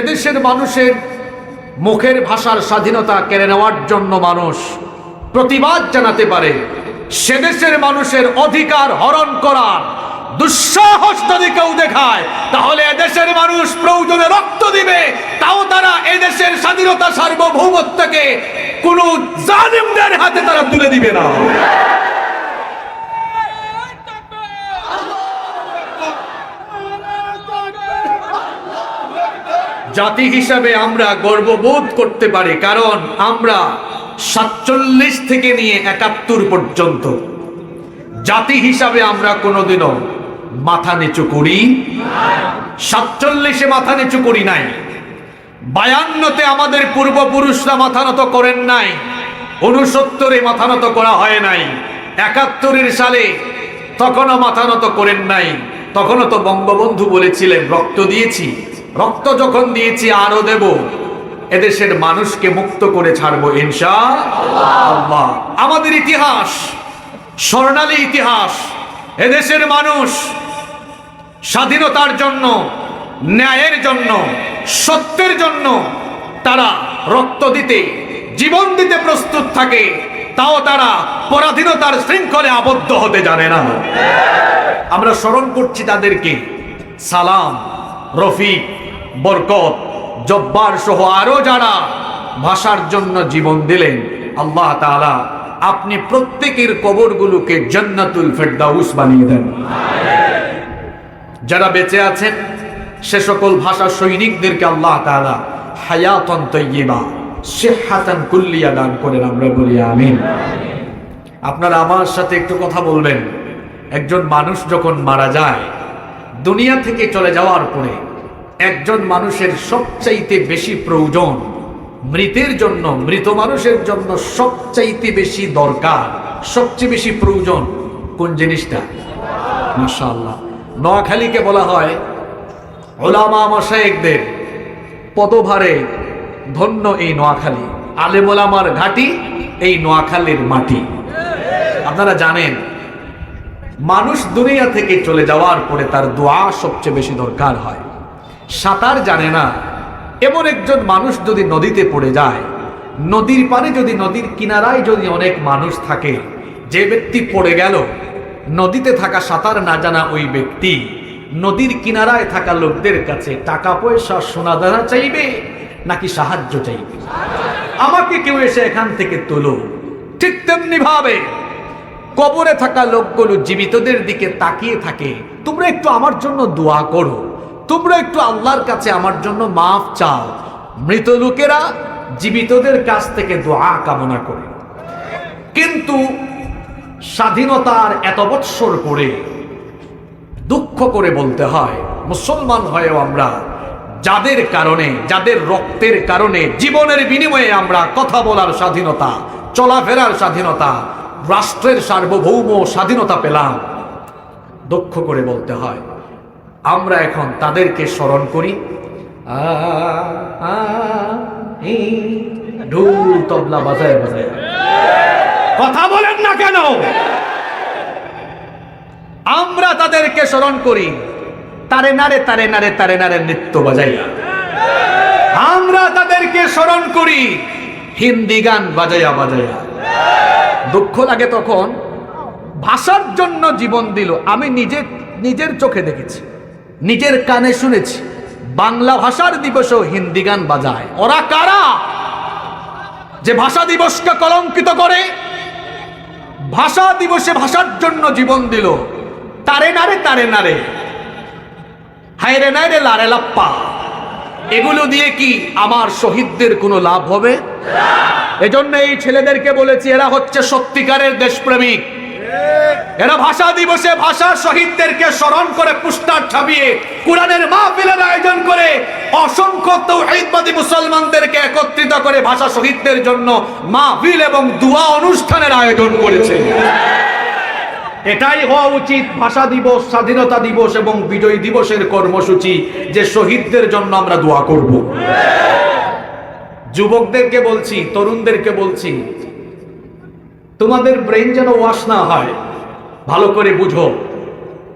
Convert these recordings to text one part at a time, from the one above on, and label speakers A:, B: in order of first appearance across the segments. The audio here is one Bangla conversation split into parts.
A: এদেশের মানুষের মুখের ভাষার স্বাধীনতা কেড়ে নেওয়ার জন্য মানুষ প্রতিবাদ জানাতে পারে। সেদেশের মানুষের অধিকার হরণ করার দুঃসাহস যদি কেউ দেখায়, তাহলে এদেশের মানুষ প্রয়োজনে রক্ত দিবে। তাও তারা এদেশের স্বাধীনতা সার্বভৌমত্বকে কোনো জালিমদের হাতে তারা তুলে দিবে না। জাতি হিসাবে আমরা গর্ববোধ করতে পারি, কারণ আমরা সাতচল্লিশ থেকে নিয়ে একাত্তর পর্যন্ত জাতি হিসাবে আমরা কোনোদিনও মাথা নিচু করি, সাতচল্লিশে মাথা নিচু করি নাই, বায়ান্নতে আমাদের পূর্বপুরুষরা মাথা নত করেন নাই উনসত্তরে মাথা নত করা হয় নাই, একাত্তরের সালে তখনও মাথা নত করেন নাই, তখনও তো বঙ্গবন্ধু বলেছিলেন, রক্ত দিয়েছি রক্ত যখন দিয়েছি, আরও দেব। এদেশের মানুষকে মুক্ত করে ছাড়বো, ইনশা আল্লাহ। আমাদের ইতিহাস, স্বর্ণালী ইতিহাস, এদেশের মানুষ স্বাধীনতার জন্য, ন্যায়ের জন্য, সত্যের জন্য তারা রক্ত দিতে, জীবন দিতে প্রস্তুত থাকে, তাও তারা পরাধীনতার শৃঙ্খলে আবদ্ধ হতে জানে না। আমরা স্মরণ করছি তাদেরকে। সালাম। রফিক, বরকত, জব্বার সহ আরও যারা ভাষার জন্য জীবন দিলেন, আল্লাহ তাআলা আপনি প্রত্যেকের কবরগুলোকে জান্নাতুল ফেরদাউস বানিয়ে দেন। যারা বেঁচে আছেন, সে সকল ভাষা সৈনিকদেরকে আল্লাহ তাআলা হায়াতন তৈয়বা সিহাতান কুল্লিয়া দান করেন, আমরা বলি আমিন। আপনারা আমার সাথে একটু কথা বলবেন। একজন মানুষ যখন মারা যায় দুনিয়া থেকে চলে যাওয়ার পরে একজন মানুষের সবচাইতে বেশি প্রয়োজন মৃতের জন্য, মৃত মানুষের জন্য সবচাইতে বেশি দরকার, সবচেয়ে বেশি প্রয়োজন কোন জিনিসটা? মাশাআল্লাহ। নোয়াখালীকে বলা হয় ওলামা মশায়েকদের পদভারে ধন্য এই নোয়াখালী আলেমোলামার ঘাটি এই নোয়াখালীর মাটি। আপনারা জানেন মানুষ দুনিয়া থেকে চলে যাওয়ার পরে তার দোয়া সবচেয়ে বেশি দরকার হয়। সাঁতার জানে না। এমন একজন মানুষ যদি নদীতে পড়ে যায়, নদীর পারে যদি নদীর কিনারায় যদি অনেক মানুষ থাকে, যে ব্যক্তি পড়ে গেল, নদীতে থাকা সাঁতার না জানা ওই ব্যক্তি, নদীর কিনারায় থাকা লোকদের কাছে টাকা পয়সা সোনা দানা চাইবে নাকি সাহায্য চাইবে? আমাকে কেউ এসে এখান থেকে তোলো। ঠিক তেমনি ভাবে কবরে থাকা লোকগুলো জীবিতদের দিকে তাকিয়ে থাকে। তোমরা একটু আমার জন্য দোয়া করো। তোমরা একটু আল্লাহর কাছে আমার জন্য মাফ চাও। মৃত লোকেরা জীবিতদের কাছ থেকে দোয়া কামনা করে। কিন্তু স্বাধীনতার এত বৎসর পরে দুঃখ করে বলতে হয়, মুসলমান হয়েও আমরা যাদের কারণে, যাদের রক্তের কারণে, জীবনের বিনিময়ে আমরা কথা বলার স্বাধীনতা, চলাফেরার স্বাধীনতা রাষ্ট্রের সার্বভৌম স্বাধীনতা পেলাম। দক্ষ করে বলতে হয়, আমরা এখন তাদেরকে স্মরণ করি। ঢোল তবলা বাজায় বাজায়। কথা বলেন না কেন? আমরা তাদেরকে স্মরণ করি। তারে নারে তারে নারে তারে নারে নৃত্য বাজাইয়া। আমরা তাদেরকে স্মরণ করি। হিন্দি গান বাজাইয়া বাজাইয়া। দুঃখ লাগে তখন। ভাষার জন্য জীবন দিল। আমি নিজে, নিজের চোখে দেখেছি। নিজের কানে শুনেছি। বাংলা ভাষার দিবসেও হিন্দি গান বাজায়। ওরা কারা? যে ভাষা দিবসকে কলঙ্কিত করে, ভাষা দিবসে ভাষার জন্য জীবন দিল। তারে নারে তারে নারে। হায়রে নাইরে লারে লাপ্পা। এগুলো দিয়ে কি আমার শহীদদের কোনো লাভ হবে? এজন্য এই ছেলেদেরকে বলেছি, এরা হচ্ছে সত্যিকারের দেশপ্রেমিক। এরা ভাষা দিবসে ভাষা শহীদদেরকে স্মরণ করে পুস্টার ছাপিয়ে কোরআনের মাহফিলের আয়োজন করে অসংখ্য তৌহিদবাদী মুসলমানদেরকে একত্রিত করে ভাষা শহীদদের জন্য মাহফিল এবং দুয়া অনুষ্ঠানের আয়োজন করেছে। এটাই হওয়া উচিত ভাষা দিবস, স্বাধীনতা দিবস এবং বিজয় দিবসের কর্মসূচি যে শহীদদের জন্য আমরা দোয়া করব। যুবকদেরকে বলছি, তরুণদেরকে বলছি, তোমাদের ব্রেন যেন ওয়াশ না হয়, ভালো করে বুঝো,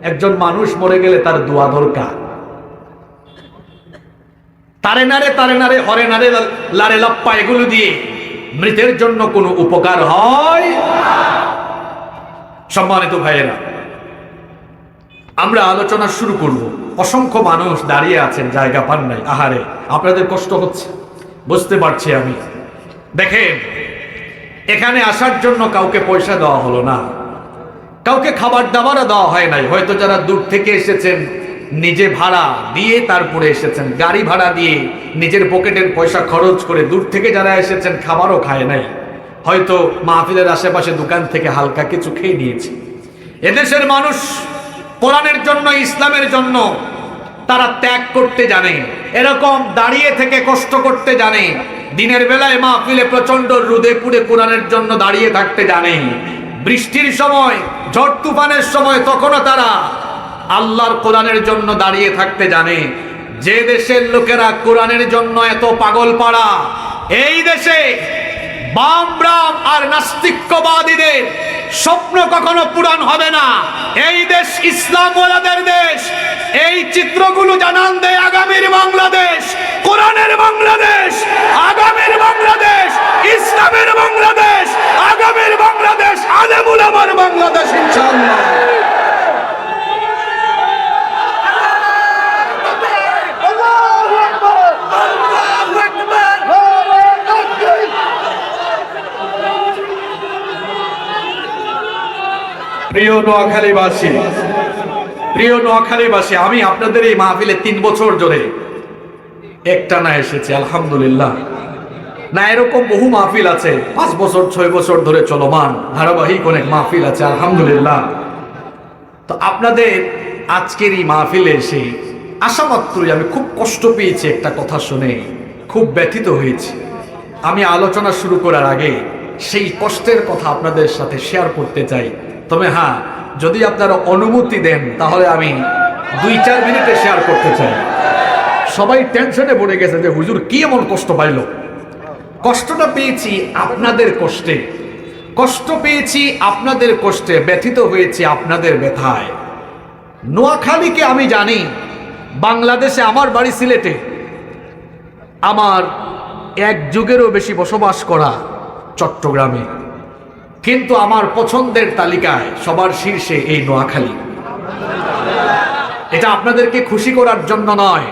A: একজন মানুষ মরে গেলে তার দোয়া দরকার। তারে নারে তারে নারে, হরে নারে, লারে লাপ্পা, এগুলো দিয়ে মৃতের জন্য কোনো উপকার হয়? সম্মানিত ভাইয়েরা, আমরা আলোচনা শুরু করব। অসংখ্য মানুষ দাঁড়িয়ে আছেন, জায়গা পান নাই। আহারে, আপনাদের কষ্ট হচ্ছে। বুঝতে পারছি আমি। দেখেন, এখানে আসার জন্য কাউকে পয়সা দেওয়া হলো না। কাউকে খাবার দাবারও দেওয়া হয় নাই। হয়তো যারা দূর থেকে এসেছেন, নিজে ভাড়া দিয়ে তারপরে এসেছেন, গাড়ি ভাড়া দিয়ে নিজের পকেটের পয়সা খরচ করে দূর থেকে যারা এসেছেন, খাবারও খায় নাই। হয়তো মাহফিলের আশেপাশে দোকান থেকে হালকা কিছু খেয়ে নিয়েছে। এদেশের মানুষ কোরআনের জন্য, ইসলামের জন্য তারা ত্যাগ করতে জানে, এরকম দাঁড়িয়ে থেকে কষ্ট করতে জানে, দিনের বেলায় মাহফিলে প্রচণ্ড রোদে পুড়ে কোরআনের জন্য দাঁড়িয়ে থাকতে জানে। বৃষ্টির সময়, ঝড় তুফানের সময় তখনও তারা আল্লাহর কোরআনের জন্য দাঁড়িয়ে থাকতে জানে। যে দেশের লোকেরা কোরআনের জন্য এত পাগল পাড়া, এই দেশে বাম রাম আর নাস্তিক্যবাদীদের স্বপ্ন কখনো পূরণ হবে না। এই দেশ ইসলাম ওলাদের দেশ। এই চিত্রগুলো জানান দেয় আগামীর বাংলাদেশ, কোরআনের বাংলাদেশ, আগামীর বাংলাদেশ, ইসলামের বাংলাদেশ আগামীর বাংলাদেশ আলেমুল আমার বাংলাদেশ ইনশাআল্লাহ প্রিয় নোয়াখালীবাসী প্রিয় নোয়াখালীবাসী, আমি আপনাদের এই মাহফিলে তিন বছর ধরে একটা না এসেছি, আলহামদুলিল্লাহ। না, এরকম বহু মাহফিল আছে, পাঁচ বছর, ছয় বছর ধরে চলমান, ধারাবাহিক অনেক মাহফিল আছে, আলহামদুলিল্লাহ। তো আপনাদের আজকের এই মাহফিলে এসে আসা মাত্রই আমি খুব কষ্ট পেয়েছি একটা কথা শুনে, খুব ব্যথিত হয়েছি। আমি আলোচনা শুরু করার আগে সেই কষ্টের কথা আপনাদের সাথে শেয়ার করতে চাই। তবে হ্যাঁ যদি আপনারা অনুমতি দেন, তাহলে আমি দুই চার মিনিটে শেয়ার করতে চাই। সবাই টেনশনে পড়ে গেছে যে হুজুর কি এমন কষ্ট পাইল? কষ্টটা পেয়েছি আপনাদের কষ্টে। কষ্ট পেয়েছি আপনাদের কষ্টে, ব্যথিত হয়েছি আপনাদের ব্যথায়। নোয়াখালীকে আমি জানি, বাংলাদেশে আমার বাড়ি সিলেটে। আমার এক যুগেরও বেশি বসবাস করা চট্টগ্রামে। কিন্তু আমার পছন্দের তালিকায় সবার শীর্ষে এই নোয়াখালী। এটা আপনাদেরকে খুশি করার জন্য নয়।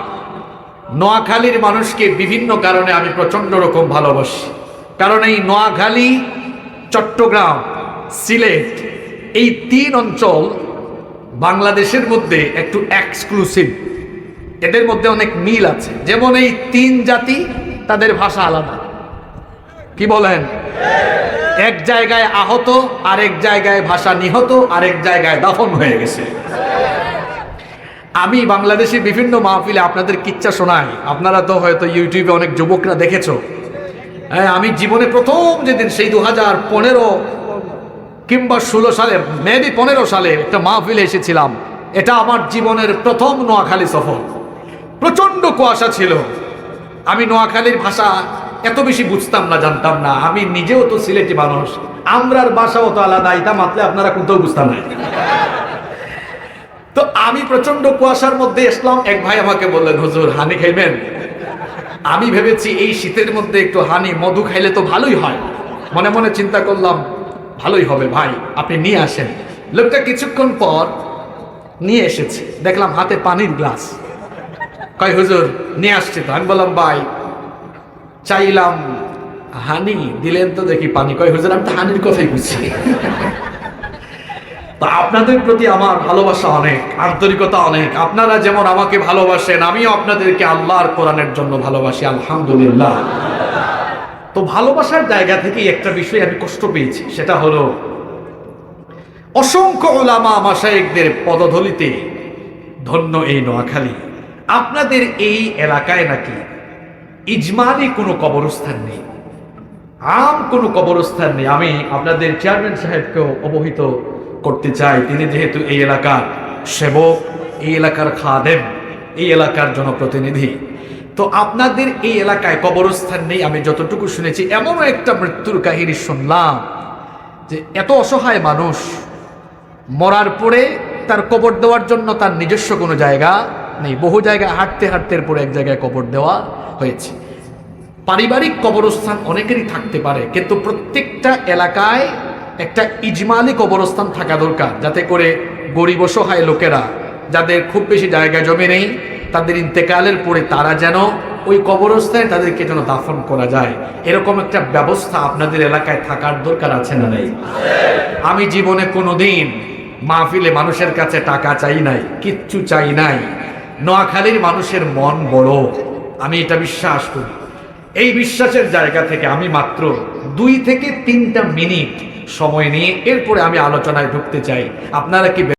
A: নোয়াখালীর মানুষকে বিভিন্ন কারণে আমি প্রচণ্ড রকম ভালোবাসি। কারণ এই নোয়াখালী, চট্টগ্রাম, সিলেট, এই তিন অঞ্চল বাংলাদেশের মধ্যে একটু এক্সক্লুসিভ এদের মধ্যে অনেক মিল আছে। যেমন এই তিন জাতি, তাদের ভাষা আলাদা। কি বলেন? এক জায়গায় আহত, আরেক জায়গায় ভাষা নিহত, আরেক জায়গায় দাফন হয়ে গেছে। আমি বাংলাদেশে বিভিন্ন মাহফিলে আপনাদের কিচ্ছা শোনাই। আপনারা তো হয়তো ইউটিউবে অনেক যুবকরা দেখেছ। হ্যাঁ আমি জীবনে প্রথম যেদিন সেই দু হাজার পনেরো কিংবা ষোলো সালে, মেবি পনেরো সালে একটা মাহফিলে এসেছিলাম। এটা আমার জীবনের প্রথম নোয়াখালী সফর। প্রচণ্ড কুয়াশা ছিল। আমি নোয়াখালীর ভাষা এত বেশি বুঝতাম না, জানতাম না। আমি নিজেও তো সিলেটি মানুষ। আমরার বাসাও তো আলাদা, এটা মাত্রে আপনারা কোথাও বুঝতাম না। তো আমি প্রচণ্ড কুয়াশার মধ্যে আসলাম, এক ভাই আমাকে বললেন, হুজুর, হানি খাইবেন? আমি ভেবেছি এই শীতের মধ্যে একটু হানি, মধু খাইলে তো ভালোই হয়। মনে মনে চিন্তা করলাম, ভালোই হবে ভাই, আপনি নিয়ে আসেন। লোকটা কিছুক্ষণ পর নিয়ে এসেছে। দেখলাম হাতে পানির গ্লাস। কয়, হুজুর, নিয়ে আসছে তো। আমি বললাম, ভাই চাইলাম, হানি, দিলেন তো দেখি পানি। কয়, হুজুর, আমি তো হানির কথাই বুঝছি। তা আপনাদের প্রতি আমার ভালোবাসা অনেক, আন্তরিকতা অনেক। আপনারা যেমন আমাকে ভালোবাসেন, আমিও আপনাদেরকে আল্লাহর কোরআনের জন্য ভালোবাসি, আলহামদুলিল্লাহ। তো ভালোবাসার জায়গা থেকেই একটা বিষয় আমি কষ্ট পেয়েছি, সেটা হলো, অসংখ্য ওলামা মাসায়েকদের পদধলিতে ধন্য এই নোয়াখালী। আপনাদের এই এলাকায় নাকি ইজমালি কোনো কবরস্থান নেই। আম কোনো কবরস্থান নেই। আমি আপনাদের চেয়ারম্যান সাহেবকেও অবহিত করতে চাই। তিনি যেহেতু এই এলাকার সেবক, এই এলাকার খাদেম, এই এলাকার জনপ্রতিনিধি। তো আপনাদের এই এলাকায় কবরস্থান নেই, আমি যতটুকু শুনেছি, এমনও একটা মৃত্যুর কাহিনী শুনলাম যে এত অসহায় মানুষ মরার পরে তার কবর দেওয়ার জন্য তার নিজস্ব কোনো জায়গা নেই। বহু জায়গায় হাঁটতে হাঁটতে পরে এক জায়গায় কবর দেওয়া হয়েছে। পারিবারিক কবরস্থান অনেকেরই থাকতে পারে, কিন্তু প্রত্যেকটা এলাকায় একটা ইজমালি কবরস্থান থাকা দরকার, যাতে করে গরিব অসহায় লোকেরা, যাদের খুব বেশি জায়গা জমি নেই, তাদের ইন্তেকালের পরে তারা যেন ওই কবরস্থানে তাদেরকে যেন দাফন করা যায়। এরকম একটা ব্যবস্থা আপনাদের এলাকায় থাকার দরকার আছে না নাই? আমি জীবনে কোনোদিন মাহফিলে মানুষের কাছে টাকা চাই নাই, কিচ্ছু চাই নাই। নোয়াখালীর মানুষের মন বড়। আমি এটা বিশ্বাস করি। এই বিশ্বাসের জায়গা থেকে আমি মাত্র দুই থেকে তিনটা মিনিট সময় নিয়ে এরপরে আমি আলোচনায় ঢুকতে চাই। আপনারা কি